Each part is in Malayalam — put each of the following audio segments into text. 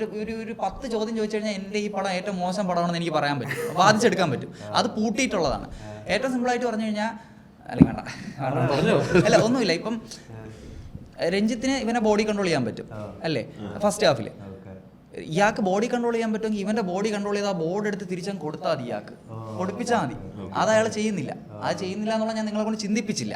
ഒരു ഒരു ഒരു പത്ത് ചോദ്യം ചോദിച്ചു കഴിഞ്ഞാൽ എന്റെ ഈ പടം ഏറ്റവും മോശം പടമാണെന്ന് എനിക്ക് പറയാൻ പറ്റും. വാദിച്ചെടുക്കാൻ പറ്റും. അത് പൂട്ടിയിട്ടുള്ളതാണ്. ഏറ്റവും സിമ്പിളായിട്ട് പറഞ്ഞു കഴിഞ്ഞാൽ അല്ലെങ്കിൽ വേണ്ട. അല്ല ഒന്നുമില്ല. ഇപ്പം രഞ്ജിത്തിന് ഇവനെ ബോഡി കൺട്രോൾ ചെയ്യാൻ പറ്റും അല്ലേ? ഫസ്റ്റ് ഹാഫിൽ ഇയാൾക്ക് ബോഡി കൺട്രോൾ ചെയ്യാൻ പറ്റുമെങ്കിൽ ഇവന്റെ ബോഡി കൺട്രോൾ ചെയ്ത് ആ ബോർഡ് എടുത്ത് തിരിച്ചങ്ങ് കൊടുത്താൽ മതി ഇയാൾക്ക്. കൊടുപ്പിച്ചാൽ മതി. അത് അയാൾ ചെയ്യുന്നില്ല. അത് ചെയ്യുന്നില്ല എന്നുള്ള ഞാൻ നിങ്ങളെ കൊണ്ട് ചിന്തിപ്പിച്ചില്ല.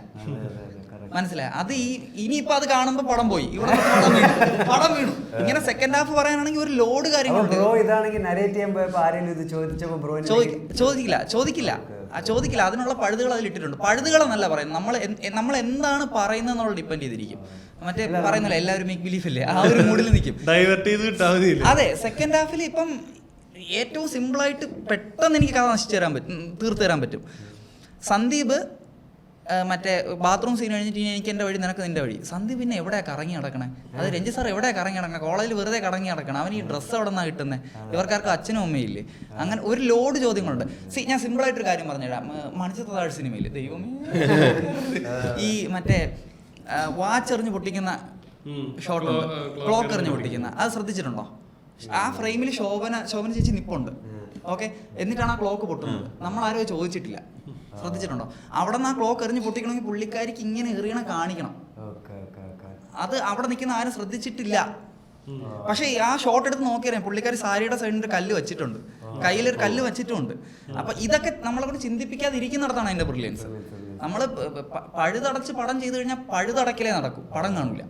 മനസ്സിലായി. അത് ഈ ഇനിയിപ്പോ അത് കാണുമ്പോ പടം പോയി. ഇവിടെ പടം വീണു. പടം വീണു. ഇങ്ങനെ സെക്കൻഡ് ഹാഫ് പറയാനാണെങ്കിൽ ഒരു ലോഡ് കാര്യങ്ങളുണ്ട്. ബ്രോ ഇതാണെങ്കിൽ നരേറ്റ് ചെയ്യാൻ പോയപ്പോ ആരെങ്കിലും ഇത് ചോദിച്ചപ്പോ ബ്രോ ചോദിക്കില്ല. ചോദിക്കില്ല. ആ ചോദിക്കില്ല. അതിനുള്ള പഴുതുകൾ അതിൽ ഇട്ടിട്ടുണ്ട്. പഴുതുകളെന്നല്ല പറയുന്നത്. നമ്മൾ നമ്മൾ എന്താണ് പറയുന്നത് എന്നുള്ള ഡിപ്പെൻഡ് ചെയ്തിരിക്കും. മറ്റേ പറയുന്നില്ല എല്ലാവരും മേക്ക് ബിലീഫ് ഇല്ലേ? ആ ഒരു മൂഡിൽ നിൽക്കും ഡൈവേർട്ട് ചെയ്ത് അതെ സെക്കൻഡ് ഹാഫിൽ ഇപ്പം ഏറ്റവും സിമ്പിളായിട്ട് പെട്ടെന്ന് എനിക്ക് കഥ നശിച്ചു തരാൻ പറ്റും തീർത്തു തരാൻ പറ്റും. സന്ദീപ് മറ്റേ ബാത്റൂം സീൻ കഴിഞ്ഞിട്ട് ഇനി എനിക്ക് എന്റെ വഴി നിനക്ക് നിന്റെ വഴി. സന്ധി പിന്നെ എവിടെ കറങ്ങി നടക്കണേ? അത് രഞ്ജി സാർ എവിടെ കറങ്ങി നടക്കണം? കോളേജിൽ വെറുതെ കറങ്ങി നടക്കണം. അവൻ ഈ ഡ്രസ്സ് എവിടെ നിന്നാണ് കിട്ടുന്നത് ഇവർക്കാർക്ക് അച്ഛനും അമ്മയില്ലേ അങ്ങനെ ഒരു ലോഡ് ചോദ്യങ്ങളുണ്ട്. സി ഞാൻ സിമ്പിളായിട്ടൊരു കാര്യം പറഞ്ഞുതരാം. മണിച്ചത്ത താഴ് സിനിമയിൽ ദൈവമേ. ഈ മറ്റേ വാച്ച് എറിഞ്ഞ് പൊട്ടിക്കുന്ന. ഷോട്ട് ക്ലോക്ക് എറിഞ്ഞ് എറിഞ്ഞ് പൊട്ടിക്കുന്ന. അത് ശ്രദ്ധിച്ചിട്ടുണ്ടോ? ആ ഫ്രെയിമിൽ ശോഭന ശോഭന ചേച്ചി നിപ്പുണ്ട്. ഓക്കെ? എന്നിട്ടാണ് ആ ക്ലോക്ക് പൊട്ടുന്നത്. നമ്മൾ ആരും ചോദിച്ചിട്ടില്ല. ശ്രദ്ധിച്ചിട്ടുണ്ടോ? അവിടെ നിന്ന് ആ ക്ലോക്ക് എറിഞ്ഞ് പൊട്ടിക്കണമെങ്കിൽ പുള്ളിക്കാരിക്ക് ഇങ്ങനെ എറിയണം കാണിക്കണം. അത് അവിടെ നിൽക്കുന്ന ആരും ശ്രദ്ധിച്ചിട്ടില്ല. പക്ഷേ ആ ഷോട്ട് എടുത്ത് നോക്കിയാൽ പുള്ളിക്കാരി സാരിയുടെ സൈഡിൽ ഒരു കല്ല് വെച്ചിട്ടുണ്ട്. കയ്യിലൊരു കല്ല് വെച്ചിട്ടുണ്ട്. അപ്പൊ ഇതൊക്കെ നമ്മളെ കൊണ്ട് ചിന്തിപ്പിക്കാതിരിക്കുന്നിടത്താണ് അതിന്റെ ബ്രില്യൻസ് നമ്മൾ പഴുതടച്ച് പടം ചെയ്തു കഴിഞ്ഞാൽ പഴുതടക്കലേ നടക്കും. പടം കാണില്ല